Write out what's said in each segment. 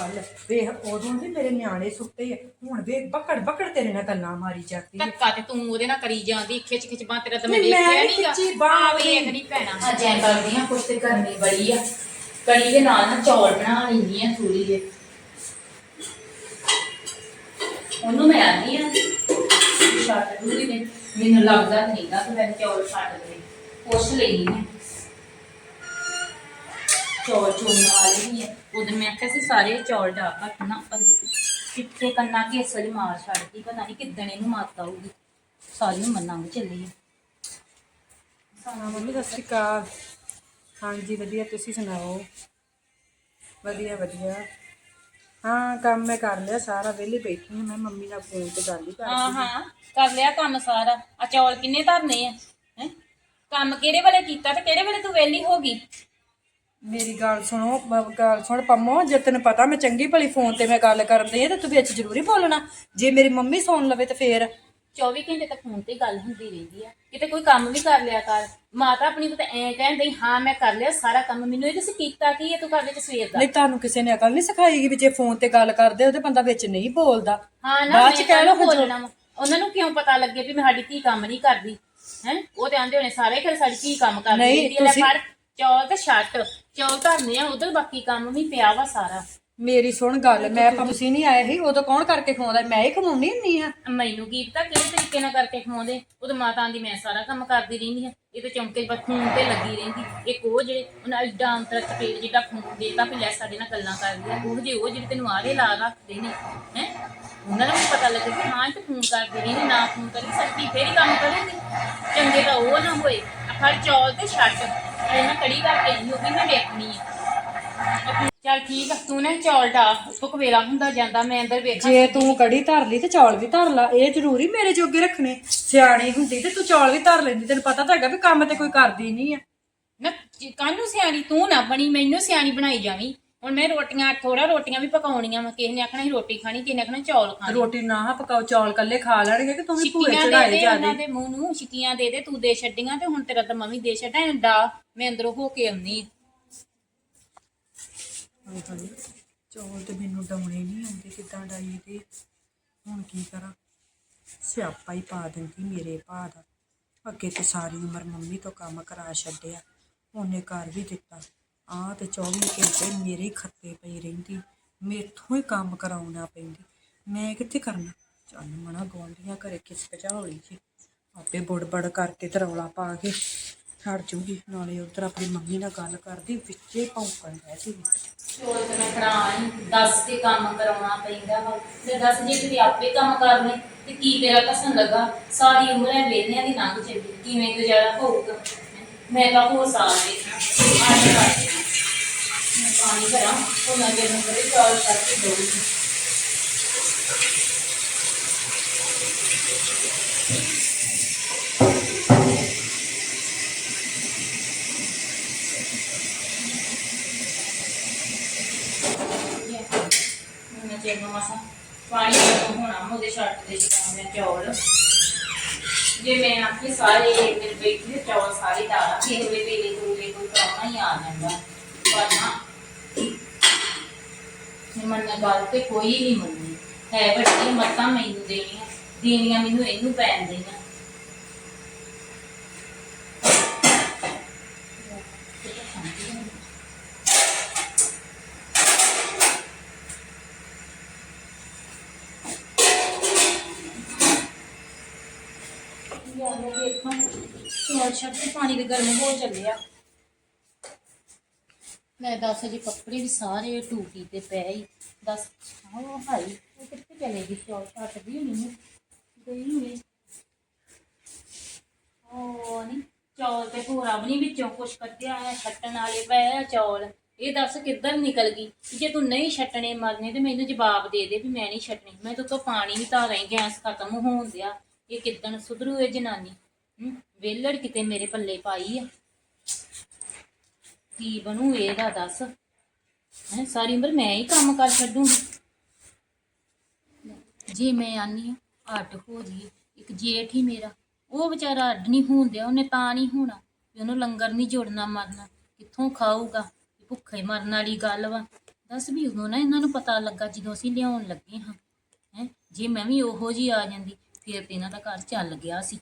ਗੱਲ। ਵੇਖ ਉਦੋਂ ਵੀ ਮੇਰੇ ਨਿਆਣੇ ਸੁੱਤੇ ਆ। ਹੁਣ ਵੇਖ ਬੱਕੜ ਬੱਕੜ ਤੇਰੇ ਨਾਲ ਗੱਲਾਂ ਮਾਰੀ ਜਾਂਦੀ ਆ। ਧੱਕਾ ਤੇ ਤੂੰ ਉਹਦੇ ਨਾਲ ਕਰੀ ਜਾਂਦੀ ਖਿੱਚ ਖਿੱਚ ਬਾਂ ਤੇਰਾ ਤਾਂ ਮੈਂ ਨਹੀਂ, ਮੈਂ ਦੇਖਿਆ ਨੀ ਨਹੀਂਗਾ ਖਿੱਚੀ ਬਾਂਹ ਆ ਵੇਖ ਨਹੀਂ ਪੈਣਾ ਅੱਜ ਐਂ ਕਰਦੀ ਆ ਕੁਛ ਤੇ ਗਰਮੀ ਬੜੀ ਆ। ਕੜੀ ਦੇ ਨਾਲ ਨਾ ਚੌਲ ਬਣਾ ਲੈਂਦੀ ਆ ਥੋੜੀ ਜਿਹੀ। ਉਹਨੂੰ ਮੈਂ ਆਨੀ ਆ ਛੱਡ ਦੂਗੀ ਨੇ ਮੈਨੂੰ ਲੱਗਦਾ ਨਹੀਂਗਾ ਕਿ ਮੈਂ ਚੌਲ ਛੱਡ ਦੇ ਪੁੱਛ ਲਈ ਮੈਂ ਚੌਲ ਚੁਣ ਵਾਲੇ ਹੀ। ਆ ਉਦੋਂ ਮੈਂ ਆਖਿਆ ਸੀ ਸਾਰੇ ਚੌਲ ਡਾਬਾ ਕਿੰਨਾ ਪਰ ਕਿੱਥੇ ਕੰਨਾ ਕੇਸਰੀ ਮਾਰ ਛੱਡਦੀ ਪਤਾ ਨਹੀਂ ਕਿੱਦਣ ਇਹਨੂੰ ਮਾਤ ਆਊਗੀ ਸਾਰੀ ਉਮਰ ਲੰਘ ਚੱਲੀ ਆ ਹਾਂ ਮੰਮੀ ਸਤਿ ਸ਼੍ਰੀ ਅਕਾਲ। ਹਾਂਜੀ ਵਧੀਆ ਤੁਸੀਂ ਸੁਣਾਓ? ਵਧੀਆ ਵਧੀਆ। ਹਾਂ ਕੰਮ ਮੈਂ ਕਰ ਲਿਆ ਸਾਰਾ ਵਿਹਲੀ ਬੈਠੀ ਹਾਂ। ਮੈਂ ਮੰਮੀ ਨਾਲ ਫੋਨ ਤੇ ਗੱਲ ਹੀ ਹਾਂ ਕਰਦੀ ਹਾਂ ਕਰ ਲਿਆ ਕੰਮ ਸਾਰਾ। ਆ ਚੌਲ ਕਿੰਨੇ ਧਰਨੇ ਆ? ਹੈ? ਕੰਮ ਕਿਹੜੇ ਵੇਲੇ ਕੀਤਾ ਤੇ ਕਿਹੜੇ ਵੇਲੇ ਤੂੰ ਵਿਹਲੀ ਹੋ ਗਈ? ਮੇਰੀ ਗੱਲ ਸੁਣੋ ਬ- ਗੱਲ ਸੁਣ ਪੰਮੋ ਜੇ ਤੈਨੂੰ ਪਤਾ ਮੈਂ ਚੰਗੀ ਭਲੀ ਫੋਨ ਤੇ ਮੈਂ ਗੱਲ ਕਰਦੀ ਆ ਤੇ ਤੂੰ ਵਿੱਚ ਜ਼ਰੂਰੀ ਬੋਲਣਾ। ਜੇ ਮੇਰੀ ਮੰਮੀ ਸੁਣ ਲਵੇ ਤੇ ਫੇਰ। 24 ਘੰਟੇ ਤੱਕ ਫੋਨ ਤੇ ਹੀ ਗੱਲ ਹੁੰਦੀ ਰਹਿੰਦੀ ਆ। ਕਿਤੇ ਕੋਈ ਕੰਮ ਵੀ ਕਰ ਲਿਆ ਕਰ। ਮਾਤਾ ਆਪਣੀ ਨੂੰ ਤਾਂ ਐਂ ਕਹਿੰਦੀ ਹਾਂ ਮੈਂ ਕਰ ਲਿਆ ਸਾਰਾ ਕੰਮ ਮੈਨੂੰ ਇਹ ਤੁਸੀਂ ਕੀਤਾ ਕੀ ਹੈ ਤੂੰ ਕਰਦੇ ਤੇ ਸਵੇਰ ਦਾ? ਨਹੀਂ ਤੁਹਾਨੂੰ ਕਿਸੇ ਨੇ ਅਕਲ ਨਹੀਂ ਸਿਖਾਈ ਵੀ ਜੇ ਫੋਨ ਤੇ ਗੱਲ ਕਰਦੇ ਉਹਦੇ ਬੰਦਾ ਵਿੱਚ ਨਹੀਂ ਬੋਲਦਾ। ਹਾਂ ਨਾ ਬਾਅਦ ਚ ਮੈਂ ਕਹਿ ਲਓ ਕਾਹਨੂੰ ਬੋਲਣਾ ਵਾ। ਉਹਨਾਂ ਨੂੰ ਕਿਉਂ ਪਤਾ ਲੱਗੇ ਵੀ ਮੈਂ ਸਾਡੀ ਧੀ ਕੰਮ ਨਹੀਂ ਕਰਦੀ? ਹੈ? ਉਹ ਤੇ ਆਂਦੇ ਹੋਣੇ ਸਾਰੇ ਘਰ ਸਾਡੀ ਧੀ ਕੰਮ ਕਰਦੀ ਨਹੀਂ, ਰਹਿੰਦੀ ਆ। ਲੈ ਤੁਸੀਂ- ਫੜ। ਚੌਲ ਤੇ ਛੱਟ ਚੌਲ ਧਰਨੇ ਆ ਉਧਰ ਬਾਕੀ ਕੰਮ ਵੀ ਪਿਆ ਵਾ ਸਾਰਾ। ਮੇਰੀ ਸੁਣ ਗੱਲ ਮੈਂ ਪੰਮਸੀ ਨਹੀਂ ਆਇਆ ਸੀ ਉਦੋਂ ਕੌਣ ਕਰਕੇ ਖਵਾਉਂਦਾ? ਮੈਂ ਹੀ ਖਵਾਉਣੀ ਹੁੰਦੀ ਆ ਮੈਨੂੰ ਕੀ ਪਤਾ ਕਿਹੜੇ ਤਰੀਕੇ ਨਾਲ ਕਰਕੇ ਖਵਾਉਂਦੇ? ਉਹ ਤਾਂ ਮਾਤਾ ਆਂਦੀ ਮੈਂ ਸਾਰਾ ਕੰਮ ਕਰਦੀ ਰਹਿੰਦੀ ਹਾਂ। ਇਹ ਤੇ ਚੌਂਕੇ ਖੂਨ ਤੇ ਲੱਗੀ ਰਹਿੰਦੀ। ਇੱਕ ਉਹ ਜਿਹੜੇ ਉਹਨਾਂ ਐਡਾ ਅੰਤਰ ਚਪੇੜ ਜਿਹੜਾ ਖੂਨ ਦੇਤਾ ਵੀ ਲੈ ਸਾਡੇ ਨਾਲ ਗੱਲਾਂ ਕਰਦੀ ਆ। ਉਹ ਜੇ ਉਹ ਜਿਹੜੇ ਤੈਨੂੰ ਆਰੇ ਲਾ ਰੱਖਦੇ ਨੇ ਹੈ? ਉਹਨਾਂ ਨੂੰ ਵੀ ਪਤਾ ਲੱਗੇ ਕਿ ਹਾਂ ਤਾਂ ਖੂਨ ਕਰਦੀ ਰਹਿੰਦੀ ਨਾ ਖੂਨ ਕਰੀ ਸਕਦੀ ਫੇਰ ਹੀ ਕੰਮ ਕਰੂਗੀ। ਚੰਗੇ ਤਾਂ ਉਹ ਨਾ ਹੋਏ। ਆ ਫੜ ਚੌਲ ਤੇ ਛੱਟ ਇਹਨਾਂ ਕੜੀ ਕਰਕੇ ਆਈ ਉਹ ਵੀ ਮੈਂ ਵੇਖਣੀ ਆ। ਚੱਲ ਠੀਕ ਆ ਤੂੰ ਨਾ ਚੌਲ ਉੱਤੋਂ ਕਵੇਲਾ ਹੁੰਦਾ ਜਾਂਦਾ ਮੈਂ ਅੰਦਰ ਵੇਖਾਂ। ਜੇ ਤੂੰ ਕੜੀ ਧਰ ਲਈ ਤੇ ਚੌਲ ਵੀ ਧਰ ਲਾ ਇਹ ਜ਼ਰੂਰੀ ਮੇਰੇ ਜੋਗੇ ਰੱਖਣੇ। ਸਿਆਣੀ ਹੁੰਦੀ ਤੇ ਤੂੰ ਚੌਲ ਵੀ ਧਰ ਲੈਂਦੀ ਤੈਨੂੰ ਪਤਾ ਤਾਂ ਹੈਗਾ ਵੀ ਕੰਮ ਤੇ ਕੋਈ ਕਰਦੀ ਨਹੀਂ ਆ। ਨਾ ਕਾਹਨੂੰ ਸਿਆਣੀ ਤੂੰ ਨਾ ਬਣੀ ਮੈਨੂੰ ਸਿਆਣੀ ਬਣਾਈ ਜਾਵੀਂ। ਹੁਣ ਮੈਂ ਰੋਟੀਆਂ ਥੋੜਾ ਰੋਟੀਆਂ ਵੀ ਪਕਾਉਣੀਆਂ ਵਾ ਕਿਸੇ ਨੇ ਆਖਣਾ ਸੀ ਰੋਟੀ ਖਾਣੀ ਕਿਸੇ ਨੇ ਆਖਣਾ ਚੌਲ ਖਾਣੇ। ਰੋਟੀ ਨਾ ਪਕਾਓ ਚੌਲ ਕੱਲੇ ਖਾ ਲੈਣਗੇ ਕਿ ਤੂੰ ਵੀ ਭੂਏ ਛਿੱਕੀਆਂ ਦੇ ਚੜਾਏ ਦੇ ਜਾਦੇ ਦੇ ਮੂੰਹ ਨੂੰ ਛਿੱਕੀਆਂ ਦੇ ਦੇ ਤੂੰ ਦੇ ਛੱਡੀਆਂ ਤੇ ਹੁਣ ਤੇਰਾ ਤਾਂ ਮੈਂ ਵੀ ਦੇ ਛੱਡਾਂ ਡਾ ਮੈਂ ਅੰਦਰੋਂ ਹੋ ਕੇ ਆਉਣੀ ਚੌਲ ਤੇ ਮੈਨੂੰ ਡਾਉਣੇ ਨਹੀਂ ਆਉਂਦੇ ਕਿਦਾਂ ਡਾਈ ਤੇ ਹੁਣ ਕੀ ਕਰਾਂ? ਸਿਆਪਾ ਹੀ ਪਾ ਦਿੰਦੀ ਮੇਰੇ ਭਾ ਦਾ। ਅੱਗੇ ਤੇ ਸਾਰੀ ਉਮਰ ਮੰਮੀ ਤੋਂ ਕੰਮ ਕਰਾ ਛੱਡਿਆ ਉਹਨੇ ਕਰ ਵੀ ਦਿੱਤਾ। ਆਹ ਤੇ 24 ਘੰਟੇ ਮੇਰੇ ਖੱਤੇ ਪਈ ਰਹਿੰਦੀ, ਮੇਥੋਂ ਹੀ ਕੰਮ ਕਰਾਉਣਾ ਪੈਂਦੀ। ਮੈਂ ਕਿੱਥੇ ਕਰਨਾ? ਚੱਲ ਮਣਾ ਗਵਾਂਢੀਆਂ ਘਰੇ ਕਿਸ ਕਚਾਉਲੀ ਜੀ ਆਪੇ ਬੁੜਬੜ ਕਰਕੇ ਤੇ ਰੌਲਾ ਪਾ ਕੇ ਛੱਡ ਜੂਗੀ, ਨਾਲੇ ਉਧਰ ਆਪਣੀ ਮੰਮੀ ਨਾਲ ਗੱਲ ਕਰਦੀ, ਵਿੱਚੇ ਭੌਂਕਣ ਰਹਿ ਸੀ ਚੌਲ ਤੇ ਮੈਂ ਫੜਾਈ ਦੱਸ ਕੇ ਕੰਮ ਕਰਾਉਣਾ ਪੈਂਦਾ ਵਾ। ਤੇ ਦੱਸ ਜੇ ਤੁਸੀਂ ਆਪੇ ਕੰਮ ਕਰਨੇ, ਤੇ ਕੀ ਤੇਰਾ ਕਸਨ ਲੱਗਾ? ਸਾਰੀ ਉਮਰ ਐ ਵੇਲਿਆਂ ਦੀ ਲੰਘ ਚੱਲੀ ਕਿਵੇਂ ਗੁਜ਼ਾਰਾ ਹੋਊਗਾ? ਮੈਂ ਤਾਂ ਹੋ ਸਾਲ ਦੇਖਣਾ ਅੱਜ ਕਰ ਪਾਣੀ ਭਰਾਂ ਉਹ ਨਾ ਜੇ ਮੈਂ ਚੌਲ ਕਰਕੇ ਦਊਗੀ ਮੈਂ ਮਸਾ ਪਾਣੀ ਗਰਮ ਹੋਣਾ ਉਹਦੇ ਛੱਟ ਦੇ ਚਕਾਉਂਦੇ ਚੌਲ। ਜੇ ਮੈਂ ਆਖੀ ਸਾਰੇ ਮੇਰੇ ਬੈਠੇ ਚੌਲ ਸਾਰੇ ਡਾਲਾ ਕਿਸੇ ਵੇਲੇ ਵੇਲੇ ਦੂਲੇ ਕੋਈ ਕਰਾਉਣਾ ਹੀ ਆ ਜਾਂਦਾ। ਪਰ ਨਾ ਮੰਨ ਗੱਲ ਤੇ ਕੋਈ ਨਹੀਂ ਮੰਨੀ ਹੈ ਵੱਡੀ ਮੱਤਾਂ ਮੈਨੂੰ ਦੇਣੀਆਂ ਦੇਣੀਆਂ ਮੈਨੂੰ ਇਹਨੂੰ ਪੈਣ ਦੇਣੀਆਂ। ਯਾਰ ਪਾਣੀ ਦੇ ਗਰਮ ਹੋ ਚੱਲਿਆ ਮੈਂ ਦੱਸ ਜੀ ਕੱਪੜੇ ਵੀ ਸਾਰੇ ਟੂਟੀ ਤੇ ਪਏ ਹੀ ਦੱਸ ਉਹ ਹਾਈ, ਉਹ ਕਿੱਥੇ ਚਲੇਗੀ ਚੌਲ ਛੱਡਦੀ ਨਹੀਂ ਗਈ ਨਹੀਂ ਉਹ ਨਹੀਂ ਚੌਲ ਤੇ ਭੂਰਾ ਵੀ ਨਹੀਂ ਵਿੱਚੋਂ ਕੁਛ ਕੱਢਿਆ ਹੈ ਛੱਟਣ ਵਾਲੇ ਪਏ ਆ ਚੌਲ। ਇਹ ਦੱਸ ਕਿੱਧਰ ਨਿਕਲ ਗਈ? ਜੇ ਤੂੰ ਨਹੀਂ ਛੱਟਣੇ ਮਰਨੇ, ਤੇ ਮੈਨੂੰ ਜਵਾਬ ਦੇ ਦੇ ਵੀ ਮੈਂ ਨਹੀਂ ਛੱਟਣੀ। ਮੈਂ ਤਾਂ ਤੋਂ ਪਾਣੀ ਵੀ ਧਾਰਾਂ ਹੀ ਗੈਸ ਖਤਮ ਹੋਣ ਦਿਆ। ਇਹ ਕਿੱਦਣ ਸੁਧਰੂ ਇਹ ਜਨਾਨੀ? ਹੂੰ ਵੇਲੜ ਕਿਤੇ ਮੇਰੇ ਪੱਲੇ ਪਾਈ ਆ। ਕੀ ਬਣੂ ਇਹਦਾ ਦੱਸ? ਹੈ, ਸਾਰੀ ਉਮਰ ਮੈਂ ਹੀ ਕੰਮ ਕਰ ਛੱਡੂੰਗੀ। ਜੇ ਮੈਂ ਆਨੀ ਆ, ਅੱਡ ਹੋ ਜੀ ਇੱਕ ਜੇਠ ਹੀ ਮੇਰਾ, ਉਹ ਵਿਚਾਰਾ ਅੱਡ ਨਹੀਂ ਹੁੰਦਿਆ ਉਹਨੇ ਤਾਂ ਨਹੀਂ ਹੋਣਾ ਵੀ ਉਹਨੂੰ ਲੰਗਰ ਨਹੀਂ ਜੋੜਨਾ ਮਰਨਾ, ਕਿੱਥੋਂ ਖਾਊਗਾ ਭੁੱਖੇ ਮਰਨ ਵਾਲੀ ਗੱਲ ਵਾ। ਦੱਸ ਵੀ ਉਦੋਂ ਨਾ ਇਹਨਾਂ ਨੂੰ ਪਤਾ ਲੱਗਾ ਜਦੋਂ ਅਸੀਂ ਲਿਆਉਣ ਲੱਗੇ ਹਾਂ, ਹੈ, ਜੇ ਮੈਂ ਵੀ ਉਹੋ ਜੀ ਆ ਜਾਂਦੀ, ਫਿਰ ਤੇ ਇਹਨਾਂ ਦਾ ਘਰ ਚੱਲ ਗਿਆ ਸੀ।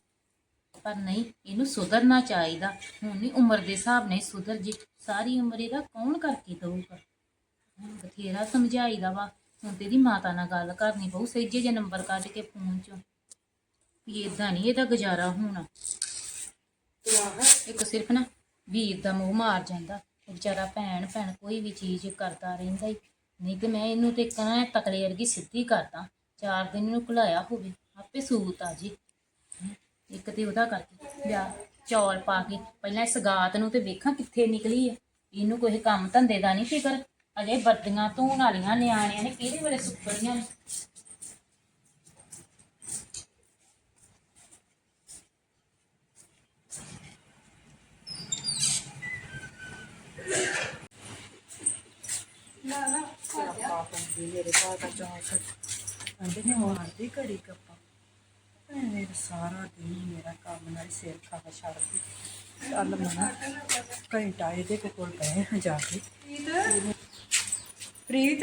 ਪਰ ਨਹੀਂ, ਇਹਨੂੰ ਸੁਧਰਨਾ ਚਾਹੀਦਾ, ਹੁਣ ਨਹੀਂ ਉਮਰ ਦੇ ਹਿਸਾਬ ਨਾਲ ਸੁਧਰ ਜੇ, ਸਾਰੀ ਉਮਰ ਇਹਦਾ ਕੌਣ ਕਰਕੇ ਦਊਗਾ? ਹੁਣ ਬਥੇਰਾ ਸਮਝਾਈਦਾ ਵਾ। ਹੁਣ ਤੇ ਮਾਤਾ ਨਾਲ ਗੱਲ ਕਰਨੀ ਪਊ, ਸਹਿਜੇ ਜੇ ਨੰਬਰ ਕੱਢ ਕੇ ਫੋਨ ਚੋਂ। ਵੀ ਇਦਾਂ ਨਹੀਂ ਇਹਦਾ ਗੁਜ਼ਾਰਾ ਹੋਣਾ। ਇੱਕ ਸਿਰਫ ਨਾ ਵੀਰ ਦਾ ਮੂੰਹ ਮਾਰ ਜਾਂਦਾ। ਉਹ ਵਿਚਾਰਾ ਭੈਣ ਭੈਣ ਕੋਈ ਵੀ ਚੀਜ਼ ਕਰਦਾ ਰਹਿੰਦਾ ਹੀ ਨਹੀਂ ਤੇ ਮੈਂ ਇਹਨੂੰ ਤੇ ਇੱਕ ਨਾ ਤਕਲੇ ਵਰਗੀ ਸਿੱਧੀ ਕਰਦਾ। ਚਾਰ ਦਿਨ ਇਹਨੂੰ ਘੁਲਾਇਆ ਹੋਵੇ, ਆਪੇ ਸੂਤ ਆ ਜੀ। ਇੱਕ ਤੇ ਉਹਦਾ ਕਰਕੇ ਵਿਆਹ ਚੌਲ ਪਾ ਕੇ, ਪਹਿਲਾਂ ਸਗਾਤ ਨੂੰ ਤੇ ਵੇਖਾਂ ਕਿੱਥੇ ਨਿਕਲੀ ਆ। ਇਹਨੂੰ ਕੋਈ ਕੰਮ ਧੰਦੇ ਦਾ ਨਹੀਂ ਫਿਕਰ। ਅਜੇ ਵਰਦੀਆਂ ਧੋਣ ਵਾਲੀਆਂ ਨਿਆਣਿਆਂ ਨੇ ਕਿਹੜੇ ਵੇਲੇ ਸੁੱਕਣੀਆਂ ਨੇ? ਸਿਆਪਾ ਪੈਂਦੀ ਮੇਰੇ ਭਾਅ ਦਾ ਚਾਹ ਛੱਡ ਕਹਿੰਦੇ ਨੇ ਮਾਰਦੀ ਘੜੀ ਕੱਪਾ। ਭੈਣੇ ਤਾਂ ਸਾਰਾ ਦਿਨ ਹੀ ਮੇਰਾ ਕੰਮ ਨਾਲ ਹੀ ਸਿਰ ਖਾ ਛੱਡਦੀ ਚੱਲ ਮਨਾ ਘੰਟਾ ਇਹਦੇ ਕੋਲ ਕੋਲ ਪਏ ਹਾਂ ਜਾ ਕੇ। ਪ੍ਰੀਤ?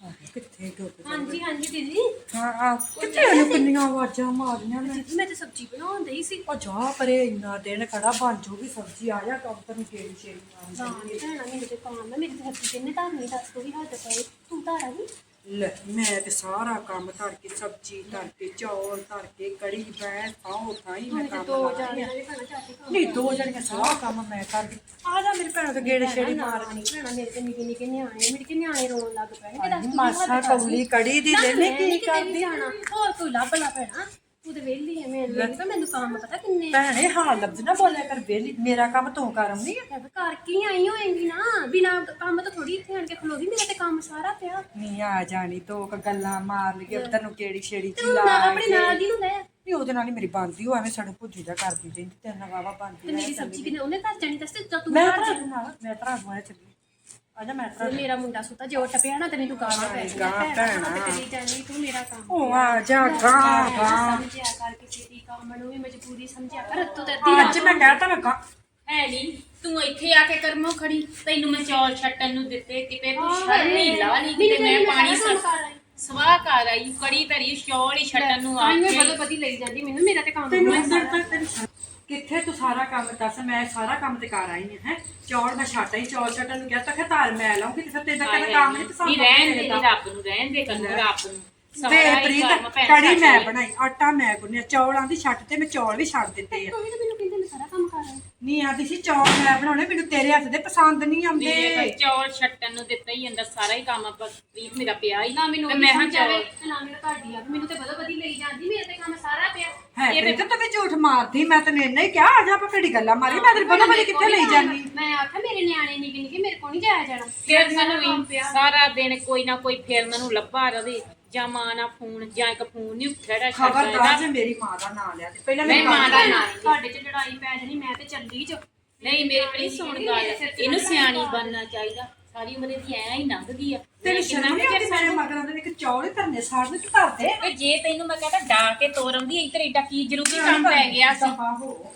ਆਹ, ਕਿੱਥੇ ਡੁੱਬ ਹਾਂਜੀ ਹਾਂਜੀ ਦੀਦੀ। ਹਾਂ ਆ ਕਿੱਥੇ ਉਹਨੂੰ ਕਿੰਨੀਆਂ ਆਵਾਜ਼ਾਂ ਮਾਰੀਆਂ ਨੇ? ਦੀਦੀ ਮੈਂ ਤੇ ਸਬਜ਼ੀ ਬਣਾਉਣ ਡਈ ਸੀ। ਉਹ ਜਾ ਪਰੇ ਇੰਨਾ ਦਿਨ ਖੜਾ ਬਣ ਜੂਗੀ ਸਬਜ਼ੀ ਆ ਜਾ ਕੰਮ ਤੈਨੂੰ ਕਿਹੜੀ ਛੇੜੀ ਹਾਂ ਮਾਰੀ ਭੈਣਾ ਮੇਰੇ ਤੇ ਕੰਮ ਹੈ ਮੇਰੀ ਤੇ ਸਬਜ਼ੀ ਕਿੰਨੇ ਧਰਨੀ ਦੱਸ ਤੂੰ ਵੀ ਹੱਥ ਪਏ। ਤੂੰ ਧਾਰਾ ਨਹੀਂ ਲੈ ਮੈਂ ਤੇ ਸਾਰਾ ਕੰਮ ਧਰ ਕੇ ਸਬਜ਼ੀ ਧਰ ਕੇ ਚੌਲ ਧਰ ਕੇ ਕੜੀ ਬੈਠ ਖਾਓ ਥਾਈ ਮੈਂ ਕੰਮ ਦੋ ਲਾ ਜਾਣੇ ਲਿਆ। ਨੇ ਭੈਣਾ ਚਾਚੀ ਕੰਮ ਨਹੀਂ ਦੋ ਜਣੀਆਂ ਸਾਰਾ ਕੰਮ ਮੈਂ ਕਰਦੀ ਆ ਜਾ ਮੇਰੇ ਭੈਣ ਤੋਂ ਗੇੜੇ ਛੇੜੀ ਮਾਰ। ਨਹੀਂ ਭੈਣਾ ਮੇਰੇ ਤੇ ਨਿੱਕੇ ਨਿੱਕੇ ਨਿਆਣੇ ਮੇਰੇ ਕੇ ਨਿਆਣੇ ਰੋਣ ਲੱਗ ਪੈਣਗੇ ਦੱਸ ਮਾਸਾ ਕੌਲੀ ਕੜੀ ਦੀ ਲੈ ਲੈ ਕੀ ਕਰਦੀ? ਹੋਰ ਕੋਈ ਲੱਭ ਲਾ ਭੈਣਾ। ਤੂੰ ਤੇ ਵਿਹਲੀ ਐ ਮੈਨੂੰ ਲੱਗਦਾ ਮੈਨੂੰ ਕੰਮ ਪਤਾ ਕਿੰਨੇ ਭੈਣੇ ਹਾਂ ਲਫ਼ਜ਼ ਨਾ ਬੋਲਿਆ ਕਰ ਬੇਲੀ ਮੇਰਾ ਕੰਮ ਤੂੰ ਕਰਮ ਨਹੀਂ ਮੈਂ ਕਿਹਾ ਘਰ ਕੀ ਆਈ ਹੋਏਗੀ ਨਾ। ਬਿਨਾ ਕੰਮ ਤੋਂ ਥੋੜੀ ਇੱਥੇ ਆਣ ਕੇ ਖਲੋਦੀ ਮੇਰਾ ਤੇ ਕੰਮ ਸਾਰਾ ਪਿਆ। ਨਹੀਂ ਆ ਜਾਣੀ ਦੋ ਕੁ ਗੱਲਾਂ ਮਾਰ ਲਈਏ ਉਧਰ ਨੂੰ ਕਿਹੜੀ ਛੇੜੀ ਤੇ ਚ ਹੁਣ ਲਾ ਨਾ ਆਪਣੇ ਨਾਲ ਦੀ ਨੂੰ ਲੈ। ਨਹੀਂ ਉਹਦੇ ਨਾਲ ਹੀ ਮੇਰੀ ਬਣਦੀ ਉਹ ਐਵੇਂ ਸਾਡੇ ਭੁੱਜੀ ਜਾ ਕਰਦੀ ਰਹਿੰਦੀ ਤੇਰੇ ਨਾਲ ਵਾਵਾ ਬਣਦੀ ਤੇ ਮੇਰੀ ਸਬਜ਼ੀ ਕਿਨੇ ਉਹਨੇ ਘਰ ਜਾਣੀ ਦੱਸ ਤੇ ਜਾਂ ਤੂੰ ਮੈਂ ਘਰ ਤਰਾ ਜਾ। ਨਾਲ ਮੈਂ ਤਰਾ ਨੂੰ ਚੱਲੀ। ਆ ਜਾ ਮੈਂ ਤੇ ਮੇਰਾ ਮੁੰਡਾ ਸੁੱਤਾ ਜੇ ਉੱਠ ਪਿਆ ਨਾ ਤੇ ਮੈਨੂੰ ਗਾਲਾਂ ਪੈ ਗਾਂ ਗਈਆਂ ਭੈਣਾ। ਤੇ ਕਰੀ ਜਾਣੀ ਤੂੰ ਮੇਰਾ ਕੰਮ ਉਹ ਆ ਜਾ ਗਾਂ ਗਾਂ ਸਮਝਿਆ ਕਰ ਕਿਸੇ ਦੀ ਕੰਮ ਨੂੰ ਵੀ ਮਜਬੂਰੀ ਸਮਝਿਆ ਕਰ ਤੂੰ ਤੇ ਅੱਧੀ ਅੱਜ ਮੈਂ ਕਹਤਾ ਮੈਂ ਗਾਂ ਹੈ ਨਹੀਂ ਤੂੰ ਇੱਥੇ ਆ ਕੇ ਕਰਮੋ ਖੜੀ ਤੈਨੂੰ ਮੈਂ ਚੌਲ ਛੱਟਣ ਨੂੰ ਦਿੱਤੇ ਕਿਤੇ ਤੂੰ ਸ਼ਰਮ ਹੀ ਲਾ ਲਈ ਕਿਤੇ ਮੈਂ ਪਾਣੀ ਸਵਾਹ ਕਰ ਆਈ ਕੜੀ ਧਰੀ ਚੌਲ ਹੀ ਛੱਟਣ ਨੂੰ ਆ ਆਈਏ ਕੇ। ਬਦੋ ਬਦੀ ਲਈ ਜਾਂਦੀ ਮੈਨੂੰ ਮੇਰਾ ਤੇ ਕੰਮ ਤੈਨੂੰ ਸਾਰਾ। ਤੱਕ ਤੈਨੂੰ ਕਿੱਥੇ ਤੂੰ ਸਾਰਾ ਕੰਮ ਦੱਸ ਮੈਂ ਸਾਰਾ ਕੰਮ ਤੇ ਕਰ ਆਈ ਹਾਂ ਹੈ? ਚੌਲ ਮੈਂ ਛੱਟ ਆਈ ਚੌਲ ਛੱਟਣ ਨੂੰ ਕਿਹਾ ਤਾਂ ਕਿ ਧਾਰ ਮੈਂ ਲਾਉਂਗੀ ਤੇ ਫਿਰ ਤੇਰਾ ਕਹਿੰਦਾ ਕੰਮ ਨਹੀਂ ਪਸੰਦ ਨਹੀਂ ਰਹਿਣ ਦੇ ਨਹੀਂ ਰੱਬ ਨੂੰ ਰਹਿਣ ਦੇ ਕੰਨ ਰੱਬ ਨੂੰ। ਹੀ ਪ੍ਰੀਤ ਕੜੀ ਮੈਂ। ਬਣਾਈ ਆਟਾ ਮੈਂ ਗੁੰਨਿਆ ਚੌਲਾਂ ਦੀ ਛੱਟ ਤੇ ਮੈਂ ਚੌਲ ਵੀ ਛੱਡ ਦਿੱਤੇ ਆ। ਤੂੰ ਵੀ ਤਾਂ ਮੈਨੂੰ ਕਹਿੰਦੇ ਮੈਂ ਸਾਰਾ ਕੰਮ ਕਰ ਆਈ। ਨਹੀਂ ਆਦੀ ਸੀ ਚੌਲ ਮੈਂ ਬਣਾਉਣੇ ਮੈਨੂੰ ਤੇਰੇ ਹੱਥ ਦੇ ਪਸੰਦ ਨਹੀਂ ਦੇ ਆਉਂਦੇ ਚੌਲ ਛੱਟਣ ਨੂੰ ਦਿੱਤਾ ਹੀ ਅੰਦਰ ਸਾਰਾ ਹੀ ਕੰਮ ਪ੍ਰੀਤ ਮੇਰਾ ਪਿਆ ਹੀ ਨਾ ਮੈਨੂੰ ਤੇ ਮੈਂ ਹਾਂ ਚੌਲ। ਤੇ ਨਾ ਮੇਰਾ ਘਰ ਦੀ ਆ ਮੈਨੂੰ ਤੇ ਬਦੋ ਬਦੀ ਲਈ ਜਾਂਦੀ ਮੇਰੇ ਤੇ ਕੰਮ ਸਾਰਾ ਪਿਆ। ਹੈ ਪ੍ਰੀਤ ਤੂੰ ਵੀ ਝੂਠ ਮਾਰਦੀ ਮੈਂ ਤੈਨੂੰ ਇੰਨਾ ਹੀ ਕਿਹਾ ਆ ਜਾ ਆਪਾਂ ਕਿਹੜੀ ਗੱਲਾਂ ਮਾਰੀ ਮੈਂ ਤੈਨੂੰ ਪਤਾ ਮੈਂ ਕਿੱਥੇ ਲਈ ਜਾਨੀ। ਮੈਂ ਆਖਿਆ ਮੇਰੇ ਨਿਆਣੇ ਨਿੱਕੇ ਨਿੱਕੇ ਮੇਰੇ ਕੋਲ ਨਹੀਂ ਜਾਇਆ ਜਾਣਾ। ਫਿਰ ਮੈਨੂੰ ਵੀ ਸਾਰਾ ਦਿਨ ਕੋਈ ਨਾ ਕੋਈ ਫਿਰ ਮੈਨੂੰ ਲੱਭਾ ਰਵੇ ਜਾਂ ਮਾਂ ਨਾ ਫੋਨ ਜਾਂ ਇੱਕ ਫੋਨ ਨਹੀਂ ਉੱਠਿਆ ਖਬਰਦਾਰ ਜੇ ਮੇਰੀ ਮਾਂ ਦਾ ਨਾਂ ਲਿਆ ਤੇ ਪਹਿਲਾਂ ਮੇਰੀ ਮਾਂ ਦਾ ਨਾਂ ਤੁਹਾਡੇ ਚ ਲੜਾਈ ਪੈ ਜਾਣੀ ਮੈਂ ਤੇ ਚੱਲੀ ਜੋ ਨਹੀਂ ਮੇਰੀ ਸੁਣ ਗੱਲ। ਇਹਨੂੰ ਸਿਆਣੀ ਬਣਨਾ ਚਾਹੀਦਾ। ਸਾਰੀ ਉਮਰ ਇਹਦੀ ਐ ਹੀ ਲੰਘਦੀ ਆ। ਕਿੰਨਾ ਸ਼ਰਮ ਨਹੀਂ ਕੁ ਆਉਂਦੀ ਮੇਰੇ ਮਗਰਾਂ ਦੇ ਇੱਕ ਚੌਲ ਹੀ ਧਰਨੇ ਸਾੜ ਨੂੰ ਧਰ ਦੇ। ਤੇ ਜੇ ਤੈਨੂੰ ਮੈਂ ਕਹਿੰਦਾ ਡਾ ਕੇ ਤੋਰਮ ਦੀ ਇੱਧਰ ਏਡਾ ਕੀ ਜ਼ਰੂਰੀ ਕੰਮ ਪੈ ਗਿਆ ਸੀ। ਹੋ।